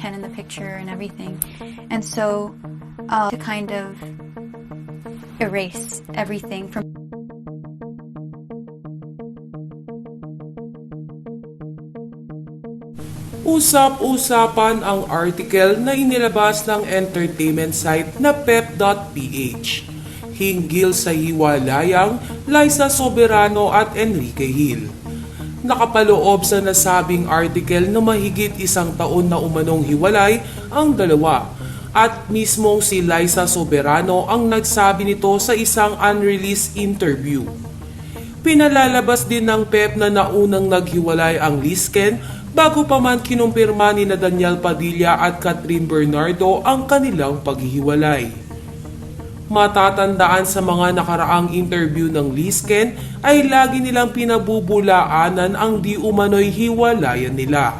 Ken in the picture and everything. And so uh, to kind of erase everything from Usap-usapan ang article na inilabas ng entertainment site na pep.ph hinggil sa hiwalayang Liza Soberano at Enrique Hill. Nakapaloob sa nasabing article na mahigit isang taon na umanong hiwalay ang dalawa at mismong si Liza Soberano ang nagsabi nito sa isang unreleased interview. Pinalalabas din ng PEP na naunang naghiwalay ang Lisken bago pa man kinumpirma ni na Daniel Padilla at Catherine Bernardo ang kanilang paghihiwalay. Matatandaan sa mga nakaraang interview ng Lisken ay lagi nilang pinabubulaanan ang di umano'y hiwalayan nila.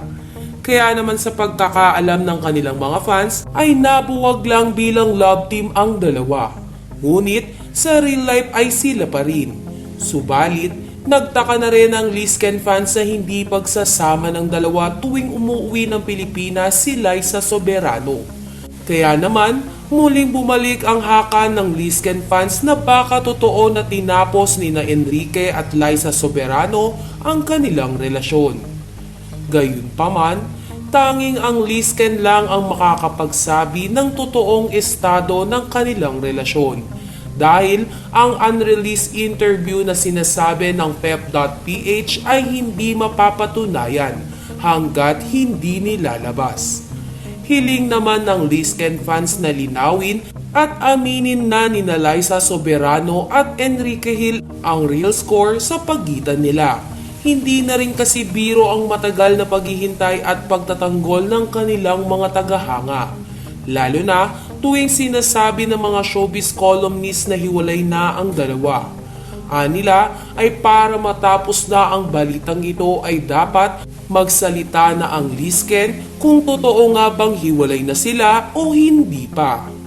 Kaya naman sa pagkakaalam ng kanilang mga fans ay nabuwag lang bilang love team ang dalawa. Ngunit sa real life ay sila pa rin. Subalit, nagtaka na rin ang Lisken fans sa hindi pagsasama ng dalawa tuwing umuwi ng Pilipinas si Liza Soberano. Kaya naman, muling bumalik ang haka ng Lisken fans na baka totoo na tinapos ni na Enrique at Liza Soberano ang kanilang relasyon. Gayunpaman, tanging ang Lisken lang ang makakapagsabi ng totoong estado ng kanilang relasyon. Dahil ang unreleased interview na sinasabi ng pep.ph ay hindi mapapatunayan hanggat hindi nilalabas. Hiling naman ng Lisken fans na linawin at aminin na ni Liza Soberano at Enrique Hill ang real score sa pagitan nila. Hindi na rin kasi biro ang matagal na paghihintay at pagtatanggol ng kanilang mga tagahanga. Lalo na tuwing sinasabi ng mga showbiz columnists na hiwalay na ang dalawa. Anila ay para matapos na ang balitang ito ay dapat magsalita na ang Lisken kung totoo nga bang hiwalay na sila o hindi pa.